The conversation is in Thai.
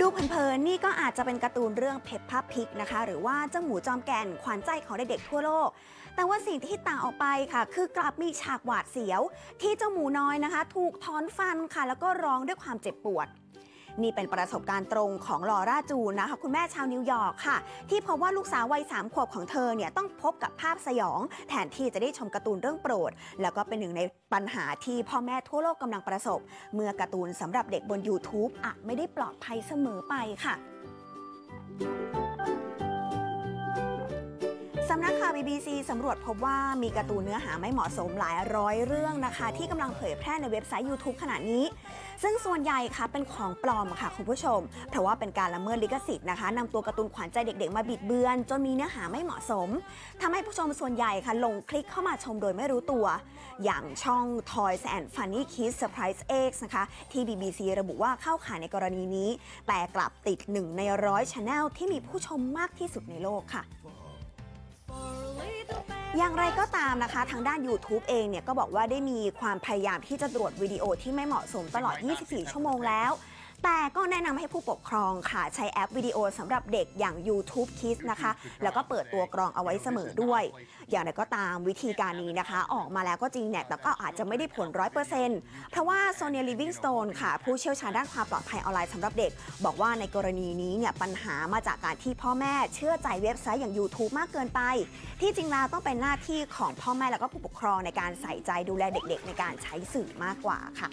ดูเพลินๆนี่ก็อาจจะเป็นการ์ตูนเรื่องเพปพับพิกนะคะ หรือว่าเจ้าหมูจอมแก่นขวัญใจของเด็กๆทั่วโลก แต่ว่าสิ่งที่ต่างออกไปค่ะ คือกลับมีฉากหวาดเสียว ที่เจ้าหมูน้อยนะคะ ถูกถอนฟันค่ะ แล้วก็ร้องด้วยความเจ็บปวด นี่เป็นประสบการณ์ตรงของลอร่าจูนนะคะคุณแม่ชาวนิวยอร์กค่ะ ที่พบว่าลูกสาววัยสามขวบของเธอเนี่ยต้องพบกับภาพสยอง แทนที่จะได้ชมการ์ตูนเรื่องโปรด แล้วก็เป็นหนึ่งในปัญหาที่พ่อแม่ทั่วโลกกำลังประสบ เมื่อการ์ตูนสำหรับเด็กบน YouTube อาจไม่ได้ปลอดภัยเสมอไปค่ะ สำนักข่าว BBC สำรวจพบว่ามีการ์ตูนเนื้อหาไม่เหมาะสมหลายร้อยเรื่องนะคะ ที่กำลังเผยแพร่ในเว็บไซต์ YouTube ขณะนี้ ซึ่งส่วนใหญ่ค่ะเป็นของปลอมค่ะคุณผู้ชม เพราะว่าเป็นการละเมิดลิขสิทธิ์นะคะนำตัวการ์ตูนขวัญใจเด็กๆ มาบิดเบือน จนมีเนื้อหาไม่เหมาะสมทำให้ผู้ชมส่วนใหญ่ค่ะลงคลิกเข้ามาชมโดยไม่รู้ตัว อย่างช่อง Toys and Funny Kids Surprise X นะคะที่ BBC ระบุว่าเข้าข่ายในกรณีนี้ แต่กลับติดหนึ่งในร้อยช anel ที่มีผู้ชมมากที่สุดในโลกค่ะ อย่างไรก็ตามนะคะ ทางด้าน YouTube เองเนี่ยก็บอกว่าได้มีความพยายามที่จะตรวจวิดีโอที่ไม่เหมาะสมตลอด 24 ชั่วโมงแล้ว แต่ก็แนะนำให้ผู้ปกครองค่ะ ใช้แอปวิดีโอสำหรับเด็กอย่าง YouTube Kids นะคะ แล้วก็เปิดตัวกรองเอาไว้เสมอด้วย อย่างไรก็ตามวิธีการนี้นะคะ ออกมาแล้วก็จริงเนี่ยแต่ก็อาจจะไม่ได้ผล 100%เพราะว่าโซเนียลิวิงสโตนค่ะ ผู้เชี่ยวชาญด้านความปลอดภัยออนไลน์สำหรับเด็ก บอกว่าในกรณีนี้เนี่ยปัญหามาจากการที่พ่อแม่เชื่อใจเว็บไซต์อย่าง YouTube มากเกินไป ที่จริงแล้วต้องเป็นหน้าที่ของพ่อแม่แล้วก็ผู้ปกครองในการใส่ใจดูแลเด็ก ๆ ในการใช้สื่อมากกว่าค่ะ